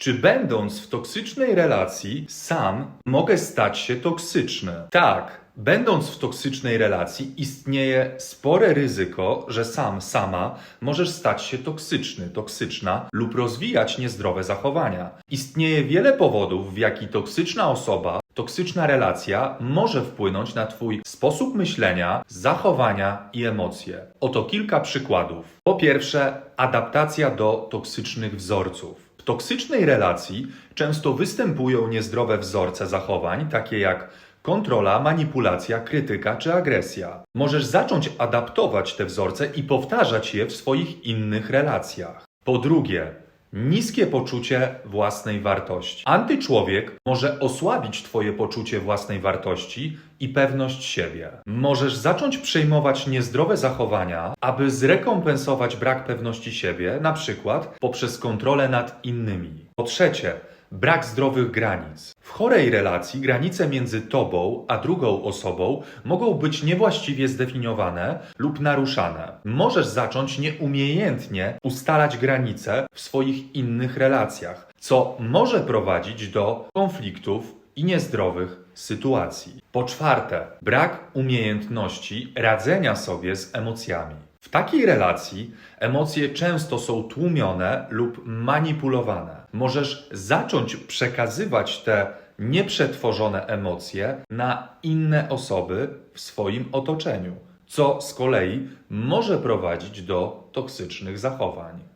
Czy będąc w toksycznej relacji, sam mogę stać się toksyczny? Tak. Będąc w toksycznej relacji, istnieje spore ryzyko, że sam, sama możesz stać się toksyczny, toksyczna lub rozwijać niezdrowe zachowania. Istnieje wiele powodów, w jaki toksyczna osoba, toksyczna relacja może wpłynąć na Twój sposób myślenia, zachowania i emocje. Oto kilka przykładów. Po pierwsze, adaptacja do toksycznych wzorców. W toksycznej relacji często występują niezdrowe wzorce zachowań, takie jak kontrola, manipulacja, krytyka czy agresja. Możesz zacząć adaptować te wzorce i powtarzać je w swoich innych relacjach. Po drugie, niskie poczucie własnej wartości. Antyczłowiek może osłabić Twoje poczucie własnej wartości i pewność siebie. Możesz zacząć przejmować niezdrowe zachowania, aby zrekompensować brak pewności siebie, na przykład poprzez kontrolę nad innymi. Po trzecie, brak zdrowych granic. W chorej relacji granice między tobą a drugą osobą mogą być niewłaściwie zdefiniowane lub naruszane. Możesz zacząć nieumiejętnie ustalać granice w swoich innych relacjach, co może prowadzić do konfliktów i niezdrowych sytuacji. Po czwarte, brak umiejętności radzenia sobie z emocjami. W takiej relacji emocje często są tłumione lub manipulowane. Możesz zacząć przekazywać te nieprzetworzone emocje na inne osoby w swoim otoczeniu, co z kolei może prowadzić do toksycznych zachowań.